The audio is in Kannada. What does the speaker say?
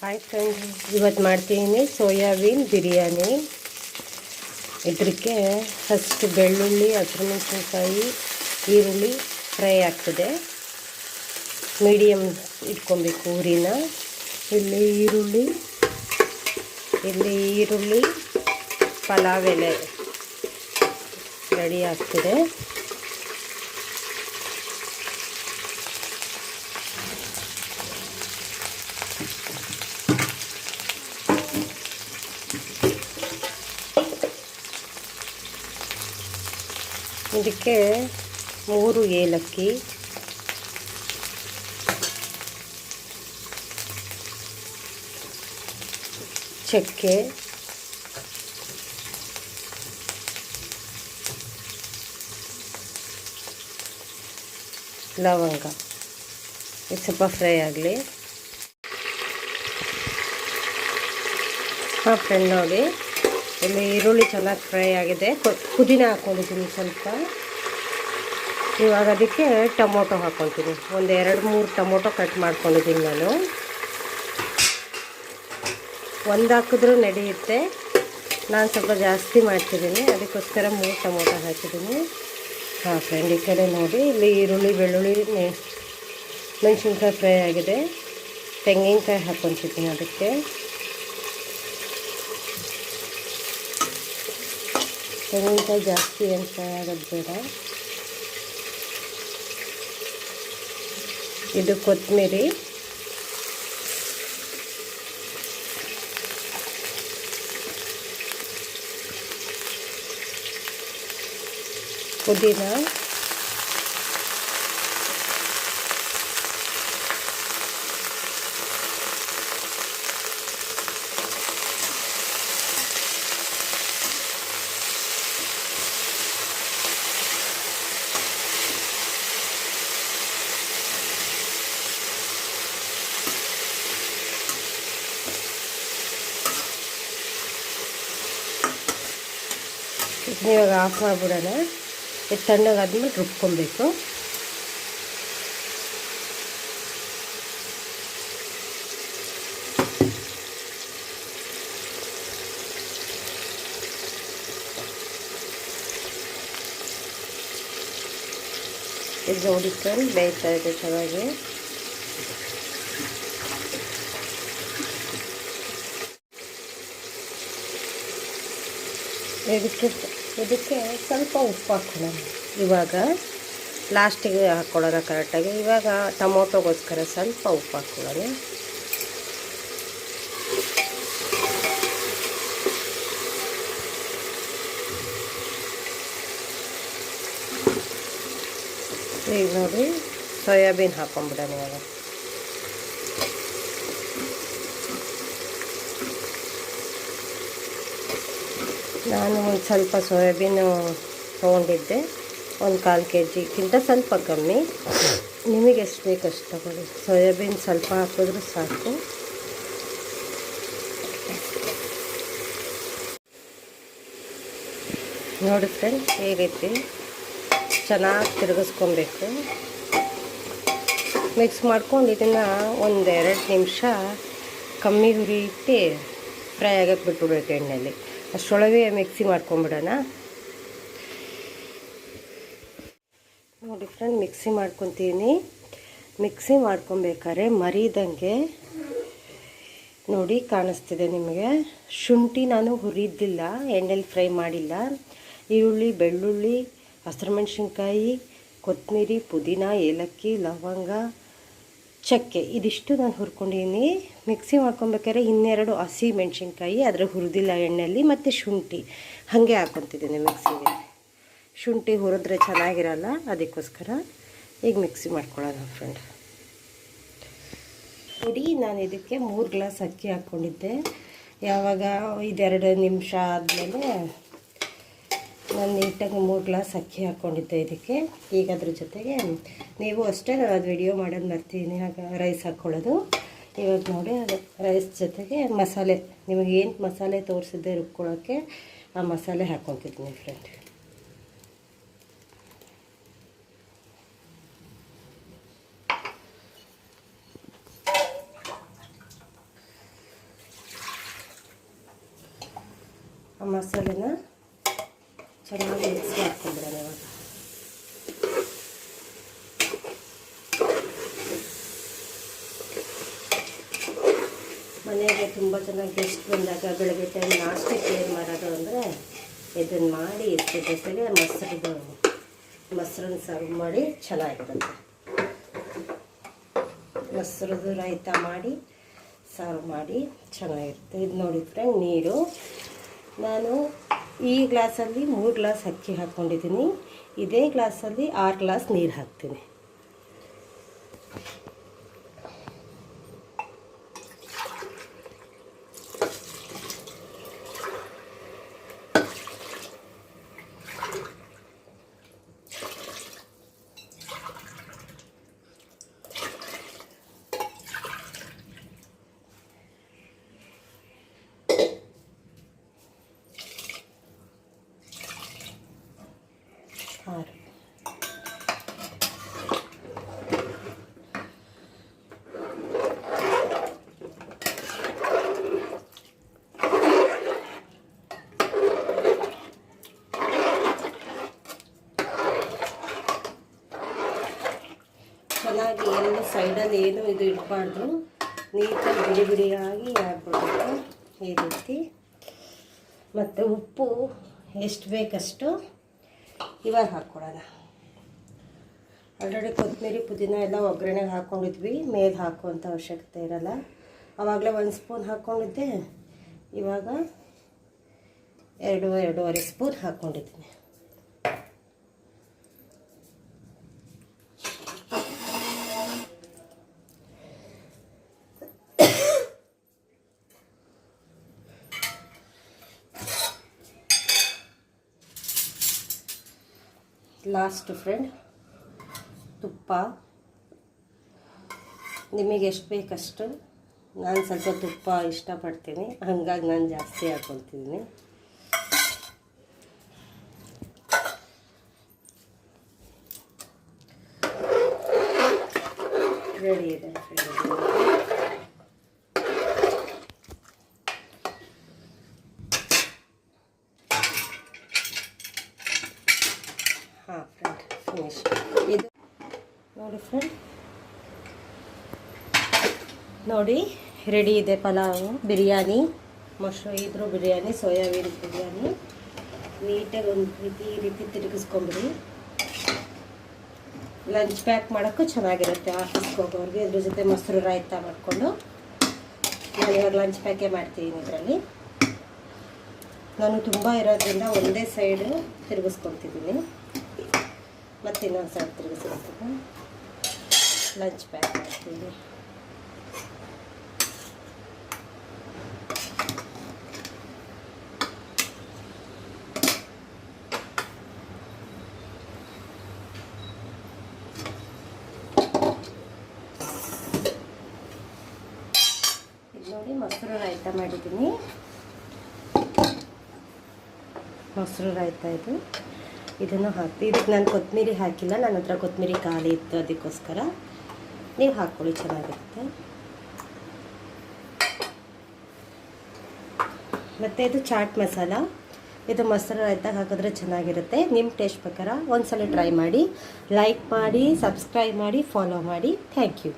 ಹಾಯ್ ಫ್ರೆಂಡ್ ಇವತ್ತು ಮಾಡ್ತೀನಿ ಸೋಯಾಬೀನ್ ಬಿರಿಯಾನಿ. ಇದಕ್ಕೆ ಫಸ್ಟ್ ಬೆಳ್ಳುಳ್ಳಿ, ಹಸಿಮೆಣಸಿನ್ಕಾಯಿ, ಈರುಳ್ಳಿ ಫ್ರೈ ಆಗ್ತದೆ. ಮೀಡಿಯಮ್ ಇಟ್ಕೊಬೇಕು ಊರಿನ. ಇಲ್ಲಿ ಈರುಳ್ಳಿ ಇಲ್ಲಿ ಈರುಳ್ಳಿ, ಪಲಾವ್ ಎಲೆ ರೆಡಿ ಆಗ್ತಿದೆ. ಇದಕ್ಕೆ ಮೂರು ಏಲಕ್ಕಿ. ಚಕ್ಕೆ. ಲವಂಗ. ಇದು ಸ್ವಲ್ಪ ಫ್ರೈ ಆಗಲಿ. ಹಾಂ ಫ್ರೆಂಡ್ ನೋಡಿ ಇಲ್ಲಿ ಈರುಳ್ಳಿ ಚೆನ್ನಾಗಿ ಫ್ರೈ ಆಗಿದೆ. ಪುದೀನ ಹಾಕ್ಕೊಂಡಿದ್ದೀನಿ ಸ್ವಲ್ಪ. ಇವಾಗ ಅದಕ್ಕೆ ಟೊಮೊಟೊ ಹಾಕ್ಕೊತೀನಿ ಒಂದು ಎರಡು ಮೂರು ಟೊಮೊಟೊ ಕಟ್ ಮಾಡ್ಕೊಂಡಿದ್ದೀನಿ ನಾನು. ಒಂದು ಹಾಕಿದ್ರೂ ನಡೆಯುತ್ತೆ. ನಾನು ಸ್ವಲ್ಪ ಜಾಸ್ತಿ ಮಾಡ್ತಿದ್ದೀನಿ. ಅದಕ್ಕೋಸ್ಕರ ಮೂರು ಟೊಮೊಟೊ ಹಾಕಿದ್ದೀನಿ. ಹಾಂ ಫ್ರೆಂಡ್ ಈ ಕಡೆ ನೋಡಿ, ಇಲ್ಲಿ ಈರುಳ್ಳಿ, ಬೆಳ್ಳುಳ್ಳಿ ಮೆಣಸಿನ್ಕಾಯಿ ಫ್ರೈ ಆಗಿದೆ. ತೆಂಗಿನಕಾಯಿ ಹಾಕ್ಕೊತಿದ್ದೀನಿ ಅದಕ್ಕೆ. ತೆಂಗಿನಕಾಯಿ ಜಾಸ್ತಿ ಏನು ಫ್ರೈ ಆಗೋದು ಬೇಡ. ಇದು ಕೊತ್ತಂಬರಿ ಪುದೀನ. ಇದನ್ನ ಇವಾಗ ಆಫ್ ಮಾಡಿಬಿಡೋಣ ಇದು ತಣ್ಣಗಾದ್ಮೇಲೆ ರುಬ್ಕೊಬೇಕು. ಇದು ನೋಡಿಕೊಂಡು ಬೇಯ್ತಾ ಇದೆ ಚೆನ್ನಾಗಿ. ಇದಕ್ಕೆ ಇದಕ್ಕೆ ಸ್ವಲ್ಪ ಉಪ್ಪು ಹಾಕ್ಕೊಳ್ಳೋಣ ಇವಾಗ ಲಾಸ್ಟಿಗೆ ಹಾಕ್ಕೊಳ್ಳೋಣ ಕರೆಕ್ಟಾಗಿ. ಇವಾಗ ಟೊಮೊಟೊಗೋಸ್ಕರ ಸ್ವಲ್ಪ ಉಪ್ಪು ಹಾಕ್ಕೊಳ್ಳೋಣ ಈಗ ನೋಡಿ ಸೋಯಾಬೀನ್ ಹಾಕೊಂಡ್ಬಿಡೋಣ ಇವಾಗ. ನಾನು ಒಂದು ಸ್ವಲ್ಪ ಸೋಯಾಬೀನು ತೊಗೊಂಡಿದ್ದೆ. ಒಂದು ಕಾಲು ಕೆ ಜಿಗಿಂತ ಸ್ವಲ್ಪ ಕಮ್ಮಿ. ನಿಮಗೆ ಎಷ್ಟು ಬೇಕು ಅಷ್ಟು ತಗೊಳ್ಳಿ. ಸೋಯಾಬೀನ್ ಸ್ವಲ್ಪ ಹಾಕಿದ್ರೂ ಸಾಕು. ನೋಡಿ ಫ್ರೆಂಡ್ ಈ ರೀತಿ ಚೆನ್ನಾಗಿ ತಿರುಗಿಸ್ಕೊಬೇಕು. ಮಿಕ್ಸ್ ಮಾಡ್ಕೊಂಡು ಇದನ್ನು ಒಂದೆರಡು ನಿಮಿಷ ಕಮ್ಮಿ ಹುರಿ ಇಟ್ಟು ಫ್ರೈ ಆಗಕ್ಕೆ ಬಿಟ್ಬಿಡ್ಬೇಕು ಎಣ್ಣೆಯಲ್ಲಿ ಅಷ್ಟರೊಳಗೆ ಮಿಕ್ಸಿ ಮಾಡ್ಕೊಂಬಿಡೋಣ ನೋಡಿ ಫ್ರೆಂಡ್ ಮಿಕ್ಸಿ ಮಾಡ್ಕೊತೀನಿ. ಮಿಕ್ಸಿ ಮಾಡ್ಕೊಬೇಕಾದ್ರೆ ಮರಿದಂಗೆ ನೋಡಿ ಕಾಣಿಸ್ತಿದೆ ನಿಮಗೆ. ಶುಂಠಿ ನಾನು ಹುರಿದಿಲ್ಲ, ಎಣ್ಣೆಲಿ ಫ್ರೈ ಮಾಡಿಲ್ಲ. ಈರುಳ್ಳಿ, ಬೆಳ್ಳುಳ್ಳಿ, ಹಸಿರು ಮೆಣಸಿನ್ಕಾಯಿ, ಕೊತ್ತಂಬರಿ, ಪುದೀನ, ಏಲಕ್ಕಿ, ಲವಂಗ ಚಕ್ಕೆ, ಇದಿಷ್ಟು ನಾನು ಹುರ್ಕೊಂಡಿದ್ದೀನಿ ಮಿಕ್ಸಿ ಮಾಡ್ಕೊಬೇಕಾದ್ರೆ ಇನ್ನೆರಡು ಹಸಿ ಮೆಣಸಿನ್ಕಾಯಿ ಆದರೆ ಹುರಿದಿಲ್ಲ ಎಣ್ಣೆಯಲ್ಲಿ ಮತ್ತು ಶುಂಠಿ. ಹಾಗೆ ಹಾಕ್ಕೊತಿದ್ದೀನಿ ಮಿಕ್ಸಿಗೆ. ಶುಂಠಿ ಹುರಿದ್ರೆ ಚೆನ್ನಾಗಿರಲ್ಲ, ಅದಕ್ಕೋಸ್ಕರ ಈಗ ಮಿಕ್ಸಿ ಮಾಡ್ಕೊಳ್ಳೋಣ ಫ್ರೆಂಡ್ ನೋಡಿ, ನಾನು ಇದಕ್ಕೆ ಮೂರು ಗ್ಲಾಸ್ ಅಕ್ಕಿ ಹಾಕ್ಕೊಂಡಿದ್ದೆ ಯಾವಾಗ, ಇದೆರಡು ನಿಮಿಷ ಆದಮೇಲೆ ನಾನು ನೀಟಾಗಿ ಮೂರು ಗ್ಲಾಸ್ ಅಕ್ಕಿ ಹಾಕ್ಕೊಂಡಿದ್ದೆ ಇದಕ್ಕೆ. ಈಗ ಅದ್ರ ಜೊತೆಗೆ ನೀವು ಅಷ್ಟೇ ನಾನು ಅದು ವಿಡಿಯೋ ಮಾಡೋದು ಬರ್ತೀನಿ ಆಗ ರೈಸ್ ಹಾಕ್ಕೊಳ್ಳೋದು ಇವಾಗ ನೋಡಿ, ಅದು ರೈಸ್ ಜೊತೆಗೆ ಮಸಾಲೆ. ನಿಮಗೆ ಏನು ಮಸಾಲೆ ತೋರಿಸಿದ್ದೆ ರುಬ್ಕೊಳ್ಳೋಕ್ಕೆ ಆ ಮಸಾಲೆ ಹಾಕ್ಕೊತಿದ್ದೀನಿ ಫ್ರೆಂಡ್ ಆ ಮಸಾಲೆನ ಚೆನ್ನಾಗಿ ಮಿಕ್ಸ್ ಮಾಡ್ಕೊಂಡ್ಬಿಡೋಣ ಇವಾಗ ಮನೆಗೆ ತುಂಬ ಚೆನ್ನಾಗಿ ಗೆಸ್ಟ್ ಬಂದಾಗ ಬೆಳಗ್ಗೆ ಟೈಮ್ ನಾಷ್ಟಕ್ಕೆ ಏನು ಮಾಡೋದು ಅಂದರೆ ಇದನ್ನು ಮಾಡಿ ಇಷ್ಟು ಜೊತೆಗೆ ಮೊಸರಿದು, ಮೊಸರನ್ನ ಸರ್ವ್ ಮಾಡಿ ಚೆನ್ನಾಗಿರುತ್ತೆ. ಮೊಸರದು ರೈತ ಮಾಡಿ ಸರ್ವ್ ಮಾಡಿ ಚೆನ್ನಾಗಿರುತ್ತೆ. ಇದು ನೋಡಿದ್ರೆ ನೀರು. ನಾನು ಈ ಗ್ಲಾಸಲ್ಲಿ ಮೂರು ಗ್ಲಾಸ್ ಅಕ್ಕಿ ಹಾಕ್ಕೊಂಡಿದ್ದೀನಿ. ಇದೇ ಗ್ಲಾಸಲ್ಲಿ ಆರು ಗ್ಲಾಸ್ ನೀರು ಹಾಕ್ತೀನಿ ಆರು ಚೆನ್ನಾಗಿ ಎಲ್ಲ ಸೈಡಲ್ಲಿ ಏನು ಇದು ಇಡಬಾರ್ದು. ನೀಟಾಗಿ ಬಿಡಿ ಬಿಡಿಯಾಗಿ ಹಾಕ್ಬಿಡ್ಬೇಕು ಈ ರೀತಿ. ಮತ್ತು ಉಪ್ಪು ಎಷ್ಟು ಬೇಕಷ್ಟು ಇವಾಗ ಹಾಕ್ಕೊಡೋಣ. ಆಲ್ರೆಡಿ ಕೊತ್ತಂಬರಿ ಪುದೀನ ಎಲ್ಲ ಒಗ್ಗರಣೆಗೆ ಹಾಕ್ಕೊಂಡಿದ್ವಿ. ಮೇಲೆ ಹಾಕುವಂಥ ಅವಶ್ಯಕತೆ ಇರಲ್ಲ. ಆವಾಗಲೇ ಒಂದು ಸ್ಪೂನ್ ಹಾಕ್ಕೊಂಡಿದ್ದೆ. ಇವಾಗ ಎರಡು, ಎರಡೂವರೆ ಸ್ಪೂನ್ ಹಾಕ್ಕೊಂಡಿದ್ದೀನಿ. ಲಾಸ್ಟ್ ಫ್ರೆಂಡ್ ತುಪ್ಪ. ನಿಮಗೆ ಎಷ್ಟು ಬೇಕಷ್ಟು ನಾನು ಸ್ವಲ್ಪ ತುಪ್ಪ ಇಷ್ಟಪಡ್ತೀನಿ. ಹಾಗಾಗಿ ನಾನು ಜಾಸ್ತಿ ಹಾಕ್ಕೊಳ್ತಿದ್ದೀನಿ ರೆಡಿ ಇದೆ ಫ್ರೆಂಡ್ ಹಾಂ ಫ್ರೆಂಡ್ ಫಿನಿಶ್ ಇದು ನೋಡಿ ಫ್ರೆಂಡ್ ನೋಡಿ ರೆಡಿ ಇದೆ ಪಲಾವು, ಬಿರಿಯಾನಿ, ಮೊಸರು ಇದ್ರು ಬಿರಿಯಾನಿ, ಸೋಯಾಬೀನ್ ಬಿರಿಯಾನಿ. ನೀಟಾಗಿ ಒಂದು ರೀತಿ ಈ ರೀತಿ ತಿರುಗಿಸ್ಕೊಂಬಿಡಿ. ಲಂಚ್ ಪ್ಯಾಕ್ ಮಾಡೋಕ್ಕೂ ಚೆನ್ನಾಗಿರುತ್ತೆ ಆಫೀಸ್ಗೆ ಹೋಗೋರಿಗೆ. ಇದ್ರ ಜೊತೆ ಮೊಸರು ರಾಯ್ತ ಮಾಡಿಕೊಂಡು ನಾನು ಇವಾಗ ಲಂಚ್ ಪ್ಯಾಕೇ ಮಾಡ್ತೀನಿ ಇದರಲ್ಲಿ. ನಾನು ತುಂಬ ಇರೋದ್ರಿಂದ ಒಂದೇ ಸೈಡು ತಿರುಗಿಸ್ಕೊತಿದ್ದೀನಿ. ಮತ್ತೆ ಇನ್ನೊಂದು ಸಲ ತಿರುಗಿಸ್ಕೊತೀನಿ ಲಂಚ್ ಪ್ಯಾಕ್ ಮಾಡ್ತೀನಿ ಇದು ನೋಡಿ ಮೊಸರು ರಾಯ್ತ ಮಾಡಿದ್ದೀನಿ. ಮೊಸರು ರಾಯ್ತ ಇದು. ಇದನ್ನು ಹಾಕಿ ಇದಕ್ಕೆ ನಾನು ಕೊತ್ತಂಬರಿ ಹಾಕಿಲ್ಲ ನನ್ನ ಹತ್ರ ಕೊತ್ತಂಬರಿ ಖಾಲಿ ಇತ್ತು ಅದಕ್ಕೋಸ್ಕರ. ನೀವು ಹಾಕ್ಕೊಳ್ಳಿ ಚೆನ್ನಾಗಿರುತ್ತೆ. ಮತ್ತು ಇದು ಚಾಟ್ ಮಸಾಲ. ಇದು ಮೊಸರು ರೈತಾಗ ಹಾಕಿದ್ರೆ ಚೆನ್ನಾಗಿರುತ್ತೆ. ನಿಮ್ಮ ಟೇಸ್ಟ್ ಪ್ರಕಾರ ಒಂದ್ಸಲ ಟ್ರೈ ಮಾಡಿ, ಲೈಕ್ ಮಾಡಿ, ಸಬ್ಸ್ಕ್ರೈಬ್ ಮಾಡಿ, ಫಾಲೋ ಮಾಡಿ. Thank you.